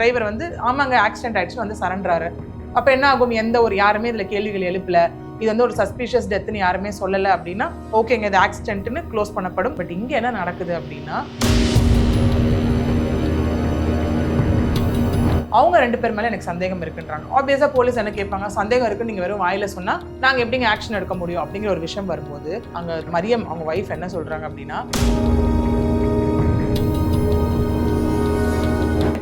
Driver வந்து ஆமாங்க accident ஆயிடுச்சு வந்து சரண்டாரு அப்ப என்ன ஆகும்? எந்த ஒரு யாருமே இதுல கேள்விகள் எழுப்பல. இது வந்து ஒரு சஸ்பீஷியஸ் டெத்னு யாருமே சொல்லல அப்படின்னா ஓகேங்க இது ஆக்சிடென்ட்னு க்ளோஸ் பண்ணப்படும். பட் இங்க என்ன நடக்குது அப்படின்னா அவங்க ரெண்டு பேர் மேல எனக்கு சந்தேகம் இருக்குன்றாங்க. ஆப்வியஸா போலீஸ் என்ன கேட்பாங்க? சந்தேகம் இருக்கு நீங்க வெறும் வாயில சொன்னா நாங்க எப்படிங்க ஆக்ஷன் எடுக்க முடியும்? அப்படிங்கிற ஒரு விஷயம் வரும்போது அங்க மரியம் அவங்க ஒய்ஃப் என்ன சொல்றாங்க அப்படின்னா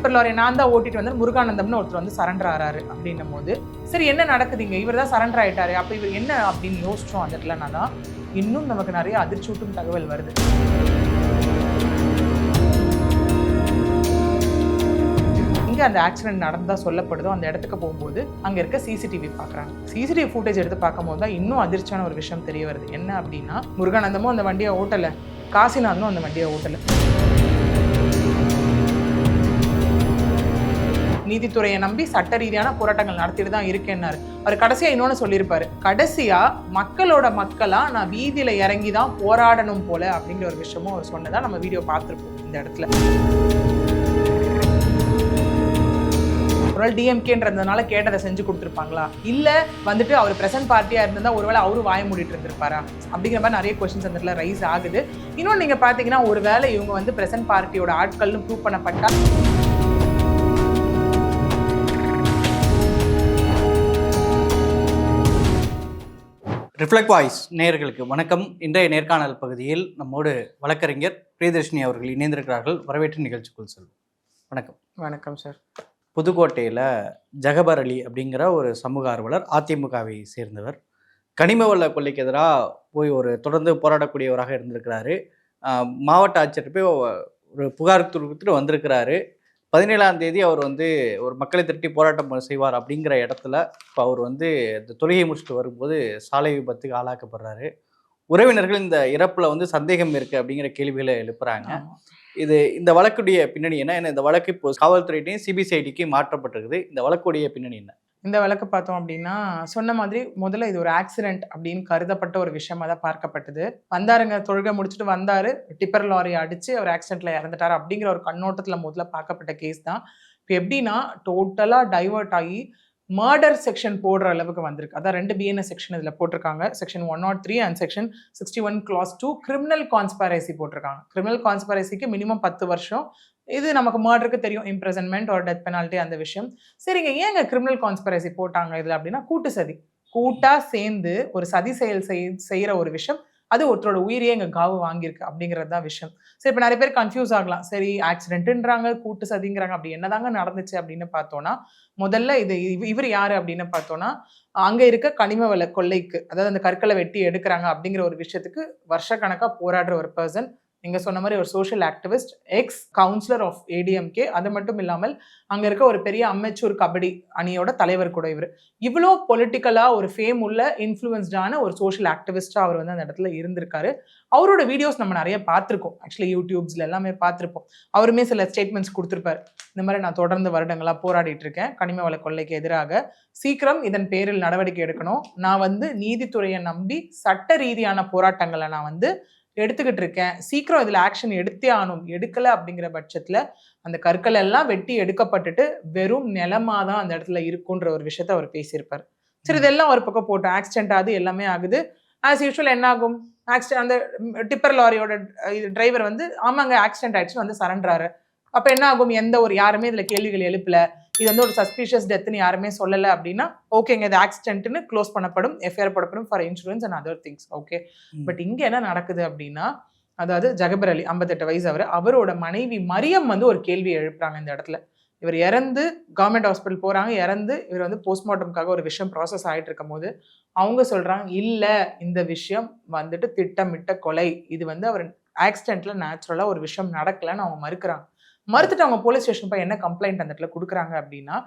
டிப்பர் லாரி நான் தான் ஓட்டிட்டு வந்து முருகானந்தம்னு ஒருத்தர் வந்து சரண்டர் ஆறாரு அப்படின்னும் போது சரி என்ன நடக்குதுங்க? இவர் தான் சரண்டர் ஆயிட்டாரு. அப்போ இவர் என்ன அப்படின்னு யோசிச்சோம். அந்த இடத்துல நான் தான் இன்னும் நமக்கு நிறைய அதிர்ச்சூட்டும் தகவல் வருது. எங்க அந்த ஆக்சிடென்ட் நடந்தால் சொல்லப்படுதோ அந்த இடத்துக்கு போகும்போது அங்கே இருக்க சிசிடிவி பார்க்கறாங்க சிசிடிவி ஃபுட்டேஜ் எடுத்து பார்க்கும்போது தான் இன்னும் அதிர்ச்சியான ஒரு விஷயம் தெரிய வருது. என்ன அப்படின்னா முருகானந்தமும் அந்த வண்டியை ஓட்டலை. காசிநாதனும் அந்த வண்டியை ஓட்டலை. நீதித்துறையை நம்பி சட்ட ரீதியான போராட்டங்கள் நடத்திட்டு தான் இருக்கேன்னாரு. அவர் கடைசியா இன்னொன்னு சொல்லியிருப்பாரு. கடைசியா மக்களோட மக்களா நான் வீதியில இறங்கி தான் போராடணும் போல அப்படிங்கிற ஒரு விஷயமும் அவர் சொன்னதா நம்ம வீடியோ பார்த்துருப்போம் இந்த இடத்துல. ஒரு டிஎம்கேன்றதுனால கேட்டதை செஞ்சு கொடுத்துருப்பாங்களா? இல்ல வந்துட்டு அவர் பிரசன்ட் பார்ட்டியா இருந்தா ஒருவேளை அவரும் வாய மூடிட்டு இருந்திருப்பாரா? அப்படிங்கிற மாதிரி நிறைய கொஸ்டின்ஸ் அந்த இடத்துல ரைஸ் ஆகுது. இன்னொன்று நீங்க பாத்தீங்கன்னா ஒருவேளை இவங்க வந்து பிரசன்ட் பார்ட்டியோட ஆட்கள்னு ப்ரூவ் பண்ணப்பட்டா ரிஃப்ளெக்ட் வாய்ஸ் நேயர்களுக்கு வணக்கம். இன்றைய நேர்காணல் பகுதியில் நம்மோடு வழக்கறிஞர் பிரியதர்ஷினி அவர்கள் இணைந்திருக்கிறார்கள். வரவேற்று நிகழ்ச்சிக்குள் செல்வோம். வணக்கம். வணக்கம் சார் புதுக்கோட்டையில் ஜகபர் அலி அப்படிங்கிற ஒரு சமூக ஆர்வலர் அதிமுகவை சேர்ந்தவர். கனிம வள கொள்ளைக்கு எதிராக போய் ஒரு தொடர்ந்து போராடக்கூடியவராக இருந்திருக்கிறாரு. மாவட்ட ஆட்சியர் போய் ஒரு புகார் கொடுத்துட்டு வந்திருக்கிறாரு. பதினேழாம் தேதி அவர் வந்து ஒரு மக்களை திரட்டி போராட்டம் செய்வார் அப்படிங்கிற இடத்துல இப்போ அவர் வந்து இந்த தொழுகை முடிச்சுட்டு வரும்போது சாலை விபத்துக்கு ஆளாக்கப்படுறாரு. உறவினர்கள் இந்த இறப்புல வந்து சந்தேகம் இருக்கு அப்படிங்கிற கேள்விகளை எழுப்புறாங்க. இது இந்த வழக்குடைய பின்னணி என்ன? ஏன்னா இந்த வழக்கு இப்போ காவல்துறையிட்டையும் சிபிசிஐடிக்கு மாற்றப்பட்டிருக்குது. இந்த வழக்குடைய பின்னணி என்ன? இந்த வழக்கு பார்த்தோம் அப்படின்னா சொன்ன மாதிரி முதல்ல இது ஒரு ஆக்சிடென்ட் அப்படின்னு கருதப்பட்ட ஒரு விஷயமா தான் பார்க்கப்பட்டது. வந்தாருங்க தொழுகை முடிச்சுட்டு வந்தாரு டிப்பர் லாரி அடிச்சு அவர் ஆக்சிடென்ட்ல இறந்துட்டாரு அப்படிங்கிற ஒரு கண்ணோட்டத்தில் முதல்ல பார்க்கப்பட்ட கேஸ் தான். இப்போ எப்படின்னா டோட்டலாக டைவர்ட் ஆகி மர்டர் செக்ஷன் போடுற அளவுக்கு வந்திருக்கு. அதான் ரெண்டு பிஎன்எஸ் செக்ஷன் இதில் போட்டிருக்காங்க. Section one nought three and section sixty one clause two criminal conspiracy போட்டிருக்காங்க. கிரிமினல் கான்ஸ்பரசிக்கு மினிமம் பத்து வருஷம். இது நமக்கு மர்டருக்கு தெரியும். இம்ப்ரெசன்மெண்ட் ஒரு டெத் பெனால்ட்டி அந்த விஷயம். சரிங்க ஏங்க கிரிமினல் கான்ஸ்பரசி போட்டாங்க இதில் அப்படின்னா கூட்டு சதி. கூட்டாக சேர்ந்து ஒரு சதி செயல் செய் செய்கிற ஒரு விஷயம். அது ஒருத்தரோட உயிரையே எங்கள் காவு வாங்கியிருக்கு அப்படிங்கிறது தான் விஷயம். சரி இப்போ நிறைய பேர் கன்ஃபியூஸ் ஆகலாம். சரி ஆக்சிடென்ட்டுன்றாங்க கூட்டு சதிங்கிறாங்க. அப்படி என்னதாங்க நடந்துச்சு அப்படின்னு பார்த்தோன்னா முதல்ல இது இவர் யார் அப்படின்னு பார்த்தோன்னா அங்கே இருக்க கனிம வள கொள்ளைக்கு அதாவது அந்த கற்களை வெட்டி எடுக்கிறாங்க அப்படிங்கிற ஒரு விஷயத்துக்கு வருஷக்கணக்காக போராடுற ஒரு பர்சன் நீங்கள் சொன்ன மாதிரி ஒரு social activist ex councillor of ADMK அது மட்டும் இல்லாமல் அங்கே இருக்க ஒரு பெரிய அமெச்சூர் கபடி அணியோட தலைவர் கூட இவர். இவ்வளோ பொலிட்டிக்கலாக ஒரு ஃபேம் உள்ள இன்ஃப்ளூயன்ஸ்டான ஒரு சோஷியல் ஆக்டிவிஸ்டாக அவர் வந்து அந்த இடத்துல இருந்திருக்காரு. அவரோட வீடியோஸ் நம்ம நிறைய பார்த்துருக்கோம். ஆக்சுவலி யூடியூப்ஸில் எல்லாமே பார்த்துருப்போம். அவருமே சில ஸ்டேட்மெண்ட்ஸ் கொடுத்துருப்பாரு. இந்த மாதிரி நான் தொடர்ந்து வருடங்களாக போராடிட்டு இருக்கேன். கனிம வள கொள்ளைக்கு எதிராக. சீக்கிரம் இதன் பேரில் நடவடிக்கை எடுக்கணும். நான் வந்து நீதித்துறையை நம்பி சட்ட ரீதியான போராட்டங்களை நான் வந்து எடுத்துக்கிட்டு இருக்கேன் சீக்கிரம் இதுல ஆக்ஷன் எடுத்தே ஆகணும். எடுக்கல அப்படிங்கிற பட்சத்துல அந்த கற்கள் எல்லாம் வெட்டி எடுக்கப்பட்டுட்டு வெறும் நிலமா தான் அந்த இடத்துல இருக்குன்ற ஒரு விஷயத்த அவர் பேசியிருப்பார். சரி இதெல்லாம் ஒரு பக்கம் போட்டோம். ஆக்சிடென்ட் ஆகுது எல்லாமே ஆகுது. ஆஸ் யூஷுவல் என்ன ஆகும்? ஆக்சிடென்ட் அந்த டிப்பர் லாரியோட டிரைவர் வந்து ஆமாங்க ஆக்சிடென்ட் ஆயிடுச்சு வந்து சரண்டாரு அப்ப என்ன ஆகும்? எந்த ஒரு யாருமே இதுல கேள்விகள் எழுப்பல. இது வந்து ஒரு சஸ்பீஷியஸ் டெத்னு யாருமே சொல்லல அப்படின்னா ஓகேங்க இது ஆக்சிடென்ட்னு க்ளோஸ் பண்ணப்படும் எஃப்ஐஆர் போடப்படும் for insurance and other things okay. But இங்க என்ன நடக்குது அப்படின்னா அதாவது ஜகபர் அலி ஐம்பத்தெட்டு வயசு அவர் அவரோட மனைவி மரியம் வந்து ஒரு கேள்வி எழுப்புறாங்க இந்த இடத்துல. இவர் இறந்து கவர்மெண்ட் ஹாஸ்பிட்டல் போறாங்க இறந்து இவர் வந்து போஸ்ட்மார்ட்டம்காக ஒரு விஷயம் ப்ராசஸ் ஆயிட்டு இருக்கும் போது அவங்க சொல்றாங்க இல்ல இந்த விஷயம் வந்துட்டு திட்டமிட்ட கொலை. இது வந்து அவர் ஆக்சிடென்ட்ல நேச்சுரலா ஒரு விஷயம் நடக்கலன்னு அவங்க மறுக்கிறாங்க. மறுத்துட்டு அவங்க போலீஸ் ஸ்டேஷன் போய் என்ன கம்ப்ளைண்ட் அந்த இடத்துல கொடுக்குறாங்க அப்படின்னா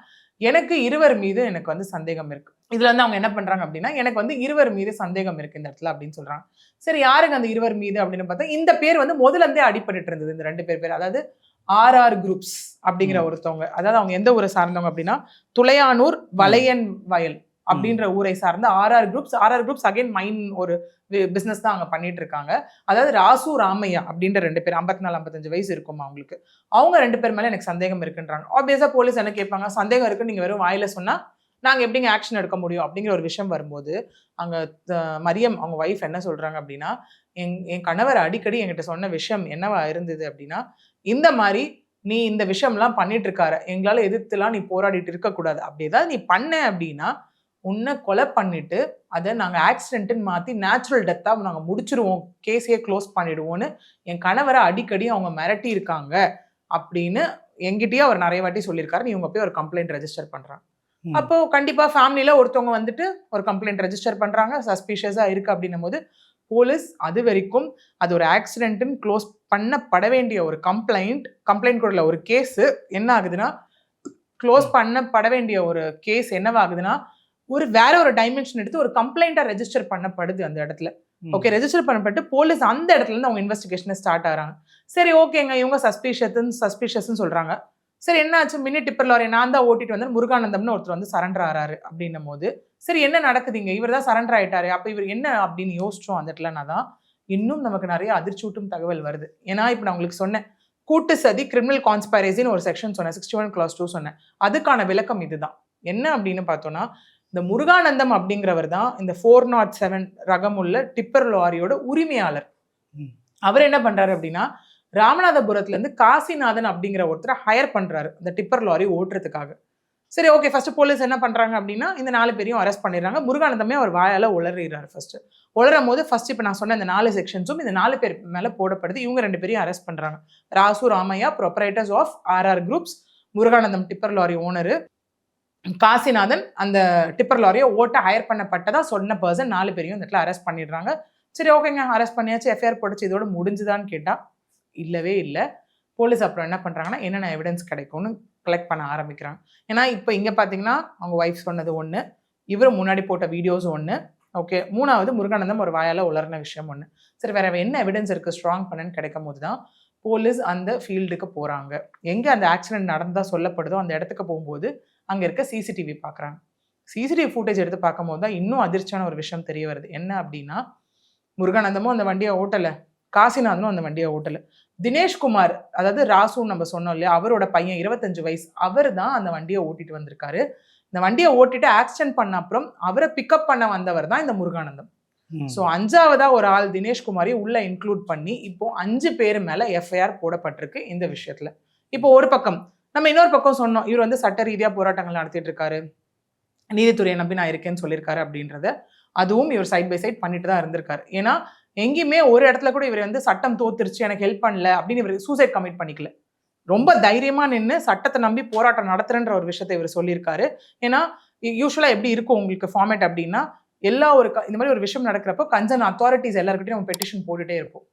எனக்கு இருவர் மீது எனக்கு வந்து சந்தேகம் இருக்கு. இதுல வந்து அவங்க என்ன பண்றாங்க அப்படின்னா எனக்கு வந்து இருவர் மீது சந்தேகம் இருக்கு இந்த இடத்துல அப்படின்னு சொல்றாங்க. சரி யாருங்க அந்த இருவர் மீது அப்படின்னு பார்த்தா இந்த பேர் வந்து முதல்ல இருந்தே அடிபட்டுட்டு இருந்தது இந்த ரெண்டு பேர் பேர். அதாவது ஆர்ஆர் குரூப்ஸ் அப்படிங்கிற. ஒருத்தவங்க அதாவது அவங்க எந்த ஊரை சார்ந்தவங்க அப்படின்னா துளையானூர் வளையன் வயல். அப்படின்ற ஊரை சார்ந்த RR groups RR groups again mine ஒரு பிஸ்னஸ் தான் அங்கே பண்ணிட்டு இருக்காங்க. அதாவது ராசு ராமையா அப்படின்ற ரெண்டு பேர் ஐம்பத்தி நாலு ஐம்பத்தஞ்சு வயசு இருக்கும் அவங்களுக்கு. அவங்க ரெண்டு பேர் மேலே எனக்கு சந்தேகம் இருக்குன்றாங்க. ஆப்வியஸாக போலீஸ் என்ன கேட்பாங்க சந்தேகம் இருக்கு நீங்கள் வெறும் வாயில சொன்னால் நாங்கள் எப்படிங்க ஆக்ஷன் எடுக்க முடியும்? அப்படிங்கிற ஒரு விஷயம் வரும்போது அங்கே த- மரியம் அவங்க ஒய்ஃப் என்ன சொல்கிறாங்க அப்படின்னா என் என் கணவர் அடிக்கடி என்கிட்ட சொன்ன விஷயம் என்னவா இருந்தது அப்படின்னா இந்த மாதிரி நீ இந்த விஷயம்லாம் பண்ணிட்டு இருக்காரு எங்களால் எதிர்த்துலாம் நீ போராடிட்டு இருக்கக்கூடாது அப்படி ஏதாவது நீ பண்ண அப்படின்னா உன்னை கொலை பண்ணிட்டு அதை நாங்கள் ஆக்சிடென்ட்னு மாற்றி நேச்சுரல் டெத்தாக நாங்கள் முடிச்சிருவோம் கேஸையே க்ளோஸ் பண்ணிடுவோன்னு என் கணவரை அடிக்கடி அவங்க மிரட்டி இருக்காங்க அப்படின்னு எங்கிட்டயே அவர் நிறைய வாட்டி சொல்லியிருக்காரு. நீ இவங்க போய் ஒரு கம்ப்ளைண்ட் ரெஜிஸ்டர் பண்றாங்க ம். அப்போ கண்டிப்பா ஃபேமிலியில ஒருத்தவங்க வந்துட்டு ஒரு கம்ப்ளைண்ட் ரெஜிஸ்டர் பண்றாங்க. சஸ்பீஷியஸா இருக்கு அப்படின்னும் போது போலீஸ் அது வரைக்கும் அது ஒரு ஆக்சிடென்ட்னு க்ளோஸ் பண்ணப்பட வேண்டிய ஒரு கம்ப்ளைண்ட் கம்ப்ளைண்ட் கூட ஒரு கேஸ் என்ன ஆகுதுன்னா க்ளோஸ் பண்ணப்பட வேண்டிய ஒரு கேஸ் என்னவாகுதுன்னா ஒரு வேற ஒரு டைமென்ஷன் எடுத்து ஒரு கம்ப்ளைண்ட்டா ரெஜிஸ்டர் பண்ணப்படுது அந்த இடத்துல. ஓகே ரெஜிஸ்டர் பண்ணப்பட்டு போலீஸ் அந்த இடத்துல இருந்து அவங்க இன்வெஸ்டிகேஷன் ஸ்டார்ட் ஆகிறாங்க. சரி ஓகேங்க இவங்க சஸ்பீஷியஸ் சஸ்பீஷியஸ்னு சொல்றாங்க. சரி என்னாச்சு? மினி டிப்பர் லாரி நான் தான் ஓட்டிட்டு வந்தேன் முருகானந்தம்னு ஒருத்தர் வந்து சரண்டர் ஆறாரு அப்படின்னும் போது சரி என்ன நடக்குதுங்க? இவர் தான் சரண்டர் ஆயிட்டாரு. அப்ப இவர் என்ன அப்படின்னு யோசிச்சோம் அந்த இடத்துலனா தான். இன்னும் நமக்கு நிறைய அதிர்ச்சூட்டும் தகவல் வருது. ஏன்னா இப்போ நான் உங்களுக்கு சொன்னேன். கூட்டு சதி கிரிமினல் கான்ஸ்பைரசின்னு ஒரு செக்ஷன் சொன்னேன். சிக்ஸ்டி ஒன் கிளாஸ் டூ சொன்னேன். அதுக்கான விளக்கம் இதுதான். என்ன அப்படின்னு பார்த்தோம்னா இந்த முருகானந்தம் அப்படிங்கிறவர் தான் இந்த ஃபோர் நாட் செவன் ரகமுள்ள டிப்பர் லாரியோட உரிமையாளர். அவர் என்ன பண்றாரு அப்படின்னா ராமநாதபுரத்துல இருந்து காசிநாதன் அப்படிங்கிற ஒருத்தரை ஹையர் பண்றாரு இந்த டிப்பர் லாரி ஓட்டுறதுக்காக. சரி ஓகே ஃபர்ஸ்ட் போலீஸ் என்ன பண்றாங்க அப்படின்னா இந்த நாலு பேரையும் அரெஸ்ட் பண்ணிடுறாங்க. முருகானந்தமே அவர் வாயால உளறிறாரு ஃபர்ஸ்ட் உளரும் போது ஃபர்ஸ்ட் இப்போ நான் சொன்ன இந்த நாலு செக்ஷன்ஸும் இந்த நாலு பேர் மேல போடப்படுது. இவங்க ரெண்டு பேரையும் அரெஸ்ட் பண்றாங்க. Rasu Ramaiah proprietors of RR groups Muruganandam tipper lorry owner Kasinathan அந்த டிப்பர் லாரியை ஓட்ட ஹையர் பண்ணப்பட்டதா சொன்ன பர்சன் நாலு பேரையும் இந்த இடத்துல அரெஸ்ட் பண்ணிடுறாங்க. சரி ஓகேங்க அரெஸ்ட் பண்ணியாச்சு. எஃப்ஐஆர் போட்டுச்சு. இதோட முடிஞ்சுதான்னு கேட்டால் இல்லவே இல்லை. போலீஸ் அப்புறம் என்ன பண்ணுறாங்கன்னா என்னென்ன எவிடன்ஸ் கிடைக்கும்னு கலெக்ட் பண்ண ஆரம்பிக்கிறாங்க. ஏன்னா இப்போ இங்கே பார்த்தீங்கன்னா அவங்க ஒய்ஃப் சொன்னது ஒன்று இவர் முன்னாடி போட்ட வீடியோஸ் ஒன்று ஓகே மூணாவது முருகானந்தம் ஒரு வாயால் உலர்ன விஷயம் ஒன்று சரி வேற என்ன எவிடன்ஸ் இருக்குது ஸ்ட்ராங் பண்ணுன்னு கிடைக்கும் போது தான் போலீஸ் அந்த ஃபீல்டுக்கு போகிறாங்க எங்கே அந்த ஆக்சிடென்ட் நடந்தால் சொல்லப்படுதோ அந்த இடத்துக்கு போகும்போது அங்க இருக்க சிசிடிவி பார்க்குறாங்க சிசிடிவி ஃபுட்டேஜ் எடுத்து பார்க்கும்போது தான் இன்னும் அதிர்ச்சியான ஒரு விஷயம் தெரிய வருது. என்ன அப்படின்னா முருகானந்தமும் அந்த வண்டியை ஓட்டல. காசிநாதனும் அந்த வண்டியை ஓட்டல. தினேஷ்குமார் அதாவது ராசு நம்ம சொன்னோம் இல்லையா அவரோட பையன் இருபத்தஞ்சு வயசு அவர் தான் அந்த வண்டியை ஓட்டிட்டு வந்திருக்காரு. இந்த வண்டியை ஓட்டிட்டு ஆக்சிடென்ட் பண்ண அப்புறம் அவரை பிக்கப் பண்ண வந்தவர் தான் இந்த முருகானந்தம். ஸோ அஞ்சாவதா ஒரு ஆள் தினேஷ்குமாரி உள்ள இன்க்ளூட் பண்ணி இப்போ அஞ்சு பேர் மேல எஃப்ஐஆர் போடப்பட்டிருக்கு இந்த விஷயத்துல. இப்போ ஒரு பக்கம் நம்ம இன்னொரு பக்கம் சொன்னோம் இவர் வந்து சட்ட ரீதியாக போராட்டங்கள் நடத்திட்டு இருக்காரு நீதித்துறையை நம்பி நான் இருக்கேன்னு சொல்லியிருக்காரு அப்படின்றத. அதுவும் இவர் சைட் பை சைட் பண்ணிட்டு தான் இருந்திருக்காரு. ஏன்னா எங்கேயுமே ஒரு இடத்துல கூட இவர் வந்து சட்டம் தோத்துருச்சு எனக்கு ஹெல்ப் பண்ணல அப்படின்னு இவர் சூசைட் கமிட் பண்ணிக்கல. ரொம்ப தைரியமா நின்று சட்டத்தை நம்பி போராட்டம் நடத்துறன்ற ஒரு விஷயத்தை இவர் சொல்லியிருக்காரு. ஏன்னா யூஸ்வலாக எப்படி இருக்கும் உங்களுக்கு ஃபார்மேட் அப்படின்னா எல்லா ஒரு க- இந்த மாதிரி ஒரு விஷயம் நடக்கிறப்போ கன்சர்ன் அத்தாரிட்டிஸ் எல்லாருக்கிட்டையும் நம்ம பெட்டிஷன் போட்டுகிட்டே இருப்போம்.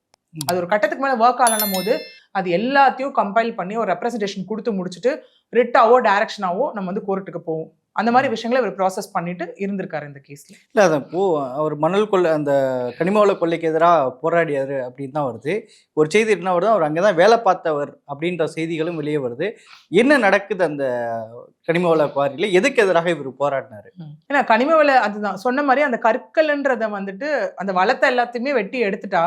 அது ஒரு கட்டத்துக்கு மேல ஒர்க் ஆகணும் போது அது எல்லாத்தையும் கம்பைல் பண்ணி ஒரு ரெப்ரசன்டேஷன் கொடுத்து முடிச்சுட்டு ரிட்டாவோ டைரக்ஷனாவோ நம்ம வந்து கோர்ட்டுக்கு போவோம். அந்த மாதிரி விஷயங்களை இவர் ப்ராசஸ் பண்ணிட்டு இருந்திருக்காரு இந்த கேஸ்ல இல்லை அது போ அவர் மணல் கொள்ளை அந்த கனிமவள கொள்ளைக்கு எதிராக போராடியாரு அப்படின்னு தான் வருது. ஒரு செய்தி என்ன வருது அவர் அங்கே தான் வேலை பார்த்தவர் அப்படின்ற செய்திகளும் வெளியே வருது. என்ன நடக்குது அந்த கனிமவள குவாரியில்? எதுக்கு எதிராக இவர் போராடினாரு? ஏன்னா கனிம வள அதுதான் சொன்ன மாதிரி அந்த கற்கள்ன்றத வந்துட்டு அந்த வளத்தை எல்லாத்தையுமே வெட்டி எடுத்துட்டா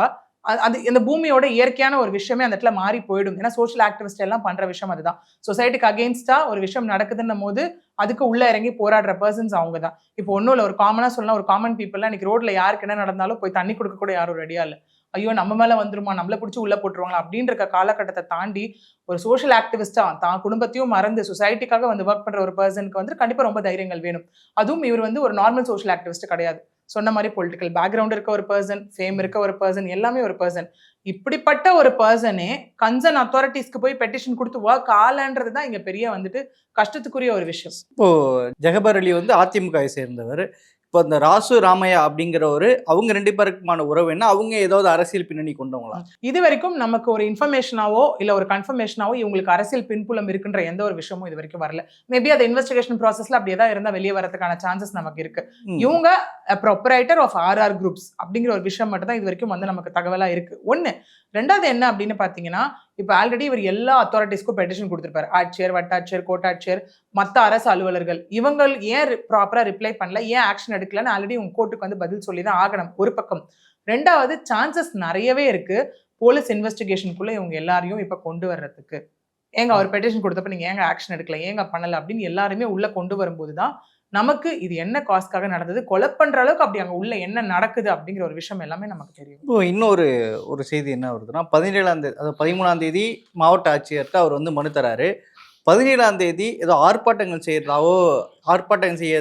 அது- அது இந்த பூமியோட இயற்கையான ஒரு விஷயமே அந்த இடத்துல மாறி போயிடும். ஏன்னா சோஷியல் ஆக்டிவிஸ்ட் எல்லாம் பண்ற விஷயம் அதுதான். சொசைட்டிக்கு அகேன்ஸ்டா ஒரு விஷயம் நடக்குதுன்னும் போது அதுக்கு உள்ள இறங்கி போராடுற பர்சன்ஸ் அவங்க தான் இப்போ ஒன்றும் இல்லை ஒரு காமனா சொல்லலாம் ஒரு காமன் பீப்புள்லாம் இன்னைக்கு ரோட்ல யாருக்கு என்ன நடந்தாலும் போய் தண்ணி கொடுக்க கூட யாரும் ரெடியா இல்லை. ஐயோ நம்ம மேல வந்துருமா? நம்மள பிடிச்சி உள்ள போட்டுருவாங்களா? அப்படின்ற காலகட்டத்தை தாண்டி ஒரு சோஷியல் ஆக்டிவிஸ்டா தான் குடும்பத்தையும் மறந்து சொசைட்டிக்காக வந்து ஒர்க் பண்ற ஒரு பர்சனுக்கு வந்து கண்டிப்பா ரொம்ப தைரியங்கள் வேணும். அதுவும் இவர் வந்து ஒரு நார்மல் சோஷியல் ஆக்டிவிஸ்ட் கிடையாது. சொன்ன மாதிரி பொலிட்டிக்கல் பேக்ரவுண்ட் இருக்க ஒரு பர்சன் ஃபேம் இருக்க ஒரு பர்சன் எல்லாமே ஒரு பர்சன் இப்படிப்பட்ட ஒரு பர்சனே கன்சர்ன் அத்தாரிட்டிஸ்க்கு போய் பெட்டிஷன் கொடுத்து ஒர்க் ஆலன்றது தான் இங்க பெரிய வந்துட்டு கஷ்டத்துக்குரிய ஒரு விஷயம். இப்போ ஜெகபர் அலி வந்து அதிமுகவை சேர்ந்தவர். இப்போ அந்த ராசு ராமையா அப்படிங்கிறவர் அவங்க ரெண்டு பேருக்குமான உறவு என்ன? அவங்க ஏதாவது அரசியல் பின்னணி கொண்டவங்களா? இது வரைக்கும் நமக்கு ஒரு இன்ஃபர்மேஷனாவோ இல்ல ஒரு கன்ஃபர்மேஷனாவோ இவங்களுக்கு அரசியல் பின்புலம் இருக்குன்ற எந்த ஒரு விஷயமும் இது வரைக்கும் வரல. மேபி அது இன்வெஸ்டிகேஷன் ப்ராசஸ்ல அப்படியே தான் இருந்தா வெளியே வரதுக்கான சான்சஸ் நமக்கு இருக்கு. இவங்க ப்ரொப்பரைட்டர் ஆஃப் ஆர்ஆர் குரூப்ஸ் அப்படிங்கிற ஒரு விஷயம் மட்டும் தான் இது வரைக்கும் வந்து நமக்கு தகவலா இருக்கு. ஒண்ணு ரெண்டாவது என்ன அப்படின்னு பாத்தீங்கன்னா இப்போ ஆல்ரெடி இவர் எல்லா அத்தாரிட்டிஸ்க்கும் பெட்டிஷன் கொடுத்துருப்பாரு. ஆட்சியர் வட்டாட்சியர் கோட்டாட்சியர் மற்ற அரசு அலுவலர்கள். இவங்க ஏன் ப்ராப்பராக ரிப்ளை பண்ணல ஏன் ஆக்ஷன் எடுக்கலன்னு ஆல்ரெடி உங்க கோர்ட்டுக்கு வந்து பதில் சொல்லி தான் ஆகணும் ஒரு பக்கம். ரெண்டாவது சான்சஸ் நிறையவே இருக்கு போலீஸ் இன்வெஸ்டிகேஷனுக்குள்ள இவங்க எல்லாரையும் இப்போ கொண்டு வர்றதுக்கு. ஏங்க அவர் பெட்டிஷன் கொடுத்தப்ப நீங்க ஏங்க ஆக்ஷன் எடுக்கல ஏங்க பண்ணல அப்படின்னு எல்லாருமே உள்ள கொண்டு வரும்போது தான் நமக்கு இது என்ன காஸ்க்காக நடந்தது? கொலை பண்ற அளவுக்கு அப்படி அங்க உள்ள என்ன நடக்குது அப்படிங்கிற ஒரு விஷயம் எல்லாமே நமக்கு தெரியும். இப்போ இன்னொரு ஒரு செய்தி என்ன வருதுன்னா பதினேழாம் தேதி அதாவது பதிமூணாம் தேதி மாவட்ட ஆட்சியர்கிட்ட அவர் வந்து மனு தராரு. பதினேழாம் தேதி ஏதோ ஆர்ப்பாட்டங்கள் செய்யறதாவோ ஆர்ப்பாட்டங்கள் செய்ய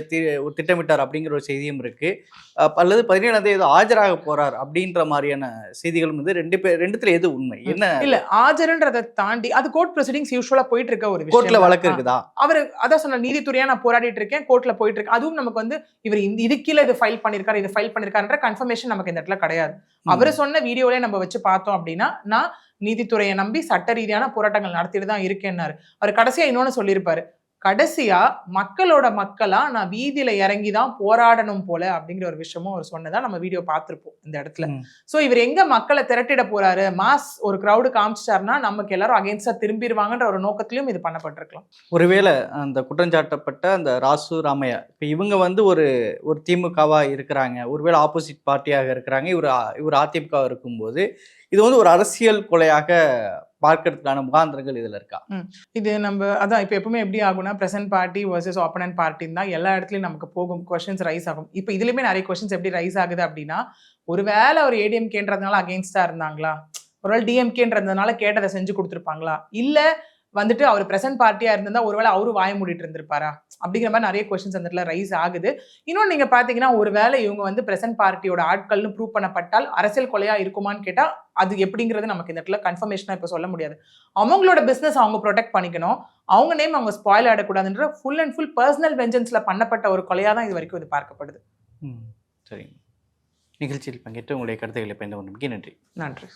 திட்டமிட்டார் அப்படிங்கிற ஒரு செய்தியும் இருக்கு. அஹ் அல்லது பதினேழாம் தேதி ஆஜராக போறார் அப்படின்ற மாதிரியான செய்திகளும் வந்து ரெண்டு பேர் ரெண்டுத்துல எது உண்மை? என்ன? இல்ல ஆஜருன்றதை தாண்டி அது கோர்ட் ப்ரொசீடிங்ஸ் யூஸ்வலா போயிட்டு இருக்க ஒரு கோர்ட்ல வழக்கு. இருக்குதா? அவர் அதான் சொன்ன நீதித்துறையா நான் போராடிட்டு இருக்கேன் கோர்ட்ல போயிட்டு இருக்கு அதுவும் நமக்கு வந்து இவர் இந்த இது கீழே இது ஃபைல் பண்ணிருக்காரு இது ஃபைல் பண்ணிருக்காருன்ற கன்ஃபர்மேஷன் நமக்கு இந்த இடத்துல கிடையாது. அவர் சொன்ன வீடியோலயே நம்ம வச்சு பார்த்தோம் அப்படின்னா நான் நீதித்துறையை நம்பி சட்ட ரீதியான போராட்டங்கள் நடத்திட்டு தான் இருக்கேன்னாரு. அவர் கடைசியா இன்னொன்னு சொல்லியிருப்பாரு கடைசியா மக்களோட மக்களா நான் வீதியில இறங்கி தான் போராடணும் போல அப்படிங்கிற ஒரு விஷயமும் அவர் சொன்னதா நம்ம வீடியோ பார்த்திருப்போம் இந்த இடத்துல. சோ இவர் எங்க மக்களை திரட்டிட போறாரு? மாஸ் ஒரு கிரௌடு காமிச்சிட்டாருன்னா நமக்கு எல்லாரும் அகேன்ஸ்டா திரும்பிடுவாங்கன்ற ஒரு நோக்கத்திலயும் இது பண்ணப்பட்டிருக்கலாம். ஒருவேளை அந்த குற்றஞ்சாட்டப்பட்ட அந்த ராசு ராமையா இப்போ இவங்க வந்து ஒரு ஒரு திமுகவா இருக்கிறாங்க. ஒருவேளை ஆப்போசிட் பார்ட்டியாக இருக்கிறாங்க. இவர் இவர் அதிமுக இருக்கும்போது இது வந்து ஒரு அரசியல் கொலையாக பார்க்கறதுக்கான முகாந்திரங்கள் இதில் இருக்கா? இது நம்ம அதான் இப்போ எப்பவுமே எப்படி ஆகும்னா ப்ரெசன்ட் பார்ட்டி வர்சஸ் ஆப்பனன்ட் பார்ட்டின்னு தான் எல்லா இடத்துலையும் நமக்கு போகும் கொஷின்ஸ் ரைஸ் ஆகும். இப்போ இதுலையுமே நிறைய கொஷின்ஸ் எப்படி ரைஸ் ஆகுது அப்படின்னா ஒருவேளை ஒரு ஏடிஎம்கேன்றதுனால அகேன்ஸ்டாக இருந்தாங்களா? ஒருவேளை டிஎம்கேன்றதுனால கேட்டதை செஞ்சு கொடுத்துருப்பாங்களா? இல்லை வந்துட்டு அவர் பிரசன்ட் பார்ட்டியா இருந்திருந்தா ஒருவேளை அவரு வாய மூடிட்டு இருந்திருப்பாரா? அப்படிங்கிற மாதிரி நிறைய கொஸ்டின்ஸ் அந்த இடத்துல ரைஸ் ஆகுது. இன்னொன்று நீங்க பாத்தீங்கன்னா ஒருவேளை இவங்க வந்து பிரசன்ட் பார்ட்டியோட ஆட்கள்னு ப்ரூவ் பண்ணப்பட்டால் அரசியல் கொலையா இருக்குமான்னு கேட்டா அது எப்படிங்கிறது நமக்கு இந்த இடத்துல கன்ஃபர்மேஷனா இப்போ சொல்ல முடியாது. அவங்களோட பிசினஸ் அவங்க ப்ரொடெக்ட் பண்ணிக்கணும். அவங்க நேம் அவங்க ஸ்பாயில் ஆடக்கூடாதுன்ற ஃபுல் அண்ட் ஃபுல் பர்சனல் வெஞ்சன்ஸ்ல பண்ணப்பட்ட ஒரு கொலையா தான் இது வரைக்கும் இது பார்க்கப்படுது. ம் சரிங்க. நிகழ்ச்சியில் பங்கேற்று உங்களுடைய கருத்துக்களை பயந்து கொண்டமைக்கு நன்றி. நன்றி.